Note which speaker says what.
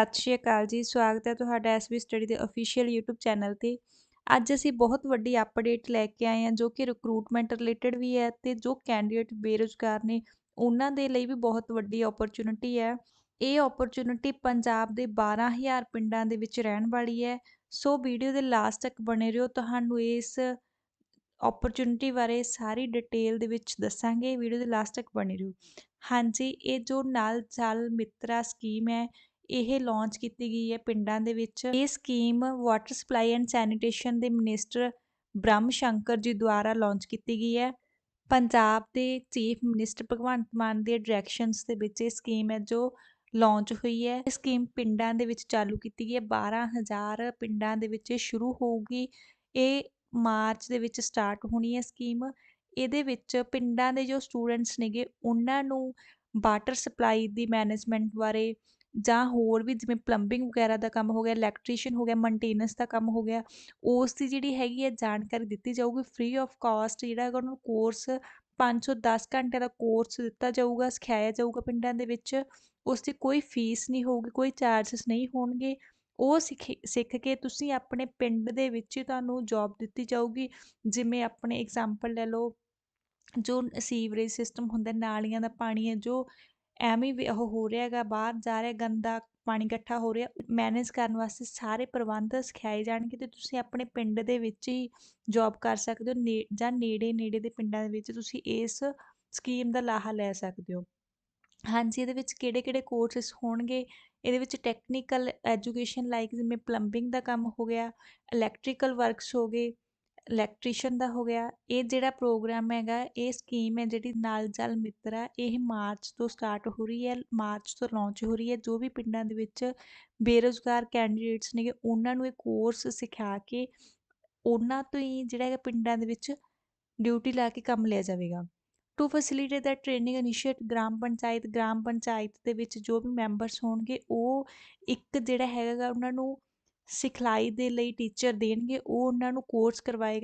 Speaker 1: ਸਤਿ ਸ਼੍ਰੀ ਅਕਾਲ ਜੀ, ਸਵਾਗਤ ਹੈ ਤੁਹਾਡਾ ਐਸਬੀ ਸਟੱਡੀ ਦੇ ਅਫੀਸ਼ੀਅਲ YouTube ਚੈਨਲ ਤੇ। ਅੱਜ ਅਸੀਂ ਬਹੁਤ ਵੱਡੀ ਅਪਡੇਟ ਲੈ ਕੇ ਆਏ ਹਾਂ, ਜੋ ਕਿ ਰਿਕਰੂਟਮੈਂਟ ਰਿਲੇਟਡ ਵੀ ਹੈ ਤੇ ਜੋ ਕੈਂਡੀਡੇਟ ਬੇਰੋਜ਼ਗਾਰ ਨੇ, ਉਹਨਾਂ ਦੇ ਲਈ ਵੀ ਬਹੁਤ ਵੱਡੀ ਓਪਰਚੁਨਿਟੀ ਹੈ। ਇਹ ਓਪਰਚੁਨਿਟੀ ਪੰਜਾਬ ਦੇ 12000 ਪਿੰਡਾਂ ਦੇ ਵਿੱਚ ਰਹਿਣ ਵਾਲੀ ਹੈ। ਸੋ ਵੀਡੀਓ ਦੇ ਲਾਸਟ ਤੱਕ ਬਣੇ ਰਹੋ, ਤੁਹਾਨੂੰ ਇਸ ਓਪਰਚੁਨਿਟੀ ਬਾਰੇ ਸਾਰੀ ਡਿਟੇਲ ਦੇ ਵਿੱਚ ਦੱਸਾਂਗੇ। ਵੀਡੀਓ ਦੇ ਲਾਸਟ ਤੱਕ ਬਣੇ ਰਹੋ। ਹਾਂਜੀ, ਇਹ ਜੋ ਨਾਲ ਜਲ ਮਿੱਤਰਾ ਸਕੀਮ ਹੈ ਇਹ ਲਾਂਚ ਕੀਤੀ ਗਈ ਹੈ ਪਿੰਡਾਂ ਦੇ ਵਿੱਚ। ਇਹ scheme water supply and sanitation ਦੇ ਮਿਨਿਸਟਰ ਬ੍ਰਹਮ ਸ਼ੰਕਰ ਜੀ ਦੁਆਰਾ ਲਾਂਚ ਕੀਤੀ ਗਈ ਹੈ। ਪੰਜਾਬ ਦੇ ਚੀਫ ਮਿਨਿਸਟਰ ਭਗਵੰਤ ਮਾਨ ਦੇ ਡਾਇਰੈਕਸ਼ਨਸ ਦੇ ਵਿੱਚ ਇਹ ਸਕੀਮ ਹੈ ਜੋ ਲਾਂਚ ਹੋਈ ਹੈ। ਇਹ ਸਕੀਮ ਪਿੰਡਾਂ ਦੇ ਵਿੱਚ ਚਾਲੂ ਕੀਤੀ ਗਈ ਹੈ। 12000 ਪਿੰਡਾਂ ਦੇ ਵਿੱਚ ਸ਼ੁਰੂ ਹੋਊਗੀ। ਇਹ ਮਾਰਚ ਦੇ ਵਿੱਚ ਸਟਾਰਟ ਹੋਣੀ ਹੈ ਸਕੀਮ ਇਹਦੇ ਵਿੱਚ ਪਿੰਡਾਂ ਦੇ ਜੋ ਸਟੂਡੈਂਟਸ ਨੇਗੇ, ਉਹਨਾਂ ਨੂੰ ਵਾਟਰ ਸਪਲਾਈ ਦੀ ਮੈਨੇਜਮੈਂਟ ਬਾਰੇ ਜਾਂ ਹੋਰ ਵੀ ਜਿਵੇਂ ਪਲੰਬਿੰਗ ਵਗੈਰਾ ਦਾ ਕੰਮ ਹੋ ਗਿਆ ਇਲੈਕਟ੍ਰੀਸ਼ਨ ਹੋ ਗਿਆ ਮੇਨਟੇਨੈਂਸ ਦਾ ਕੰਮ ਹੋ ਗਿਆ ਉਸ ਦੀ ਜਿਹੜੀ ਹੈਗੀ ਹੈ ਜਾਣਕਾਰੀ ਦਿੱਤੀ ਜਾਊਗੀ ਫਰੀ ਆਫ ਕੋਸਟ ਜਿਹੜਾ ਹੈਗਾ ਉਹਨਾਂ ਨੂੰ ਕੋਰਸ 510 ਘੰਟੇ ਦਾ ਕੋਰਸ ਦਿੱਤਾ ਜਾਊਗਾ, ਸਿਖਾਇਆ ਜਾਊਗਾ ਪਿੰਡਾਂ ਦੇ ਵਿੱਚ ਉਸ ਦੀ ਕੋਈ ਫੀਸ ਨਹੀਂ ਹੋਊਗੀ, ਕੋਈ ਚਾਰजेस ਨਹੀਂ ਹੋਣਗੇ, ਉਹ ਸਿੱਖ ਸਿੱਖ ਕੇ ਤੁਸੀਂ ਆਪਣੇ ਪਿੰਡ ਦੇ ਵਿੱਚ ਤੁਹਾਨੂੰ ਜੌਬ ਦਿੱਤੀ ਜਾਊਗੀ, ਜਿਵੇਂ ਆਪਣੇ ਐਗਜ਼ਾਮਪਲ ਲੈ ਲਓ, ਜੋ ਸੀਵਰੇਜ ਸਿਸਟਮ ਹੁੰਦਾ, ਨਾਲੀਆਂ ਦਾ ਪਾਣੀ ਹੈ, ਜੋ ਐਵੇਂ ਵੀ ਉਹ ਹੋ ਰਿਹਾ ਹੈਗਾ, ਬਾਹਰ ਜਾ ਰਿਹਾ, ਗੰਦਾ ਪਾਣੀ ਇਕੱਠਾ ਹੋ ਰਿਹਾ ਮੈਨੇਜ ਕਰਨ ਵਾਸਤੇ ਸਾਰੇ ਪ੍ਰਬੰਧ ਸਿਖਾਏ ਜਾਣਗੇ ਅਤੇ ਤੁਸੀਂ ਆਪਣੇ ਪਿੰਡ ਦੇ ਵਿੱਚ ਹੀ ਜੋਬ ਕਰ ਸਕਦੇ ਹੋ, ਨੇ, ਜਾਂ ਨੇੜੇ ਨੇੜੇ ਦੇ ਪਿੰਡਾਂ ਦੇ ਵਿੱਚ ਤੁਸੀਂ ਇਸ ਸਕੀਮ ਦਾ ਲਾਹਾ ਲੈ ਸਕਦੇ ਹੋ। ਹਾਂਜੀ, ਇਹਦੇ ਵਿੱਚ ਕਿਹੜੇ ਕਿਹੜੇ ਕੋਰਸਿਸ ਹੋਣਗੇ? ਇਹਦੇ ਵਿੱਚ ਟੈਕਨੀਕਲ ਐਜੂਕੇਸ਼ਨ ਲਾਈਕ ਜਿਵੇਂ ਪਲੰਬਿੰਗ ਦਾ ਕੰਮ ਹੋ ਗਿਆ ਇਲੈਕਟ੍ਰੀਕਲ ਵਰਕਸ ਹੋ ਗਏ ਇਲੈਕਟ੍ਰੀਸ਼ਨ ਦਾ ਹੋ ਗਿਆ, ਇਹ ਜਿਹੜਾ ਪ੍ਰੋਗਰਾਮ ਹੈਗਾ, ਇਹ ਸਕੀਮ ਹੈ ਜਿਹੜੀ ਨਾਲ ਜਲ ਮਿੱਤਰ ਇਹ ਮਾਰਚ ਤੋਂ ਸਟਾਰਟ ਹੋ ਰਹੀ ਹੈ, ਮਾਰਚ ਤੋਂ ਲਾਂਚ ਹੋ ਰਹੀ ਹੈ, ਜੋ ਵੀ ਪਿੰਡਾਂ ਦੇ ਵਿੱਚ ਬੇਰੁਜ਼ਗਾਰ ਕੈਂਡੀਡੇਟਸ ਨੇਗੇ ਉਹਨਾਂ ਨੂੰ ਇਹ ਕੋਰਸ ਸਿਖਾ ਕੇ ਉਹਨਾਂ ਤੋਂ ਹੀ ਜਿਹੜਾ ਹੈਗਾ ਪਿੰਡਾਂ ਦੇ ਵਿੱਚ ਡਿਊਟੀ ਲਾ ਕੇ ਕੰਮ ਲਿਆ ਜਾਵੇਗਾ। ਟੂ ਫੈਸਿਲਿਟੇਟ ਦਾ ਟ੍ਰੇਨਿੰਗ ਇਨੀਸ਼ੀਏਟ ਗ੍ਰਾਮ ਪੰਚਾਇਤ ਗ੍ਰਾਮ ਪੰਚਾਇਤ ਦੇ ਵਿੱਚ ਜੋ ਵੀ ਮੈਂਬਰਸ ਹੋਣਗੇ, ਉਹ ਇੱਕ ਜਿਹੜਾ ਹੈਗਾ ਉਹਨਾਂ ਨੂੰ ਸਿਖਲਾਈ ਦੇ ਲਈ ਟੀਚਰ ਦੇਣਗੇ ਉਹ ਉਹਨਾਂ ਨੂੰ ਕੋਰਸ ਕਰਵਾਏਗਾ।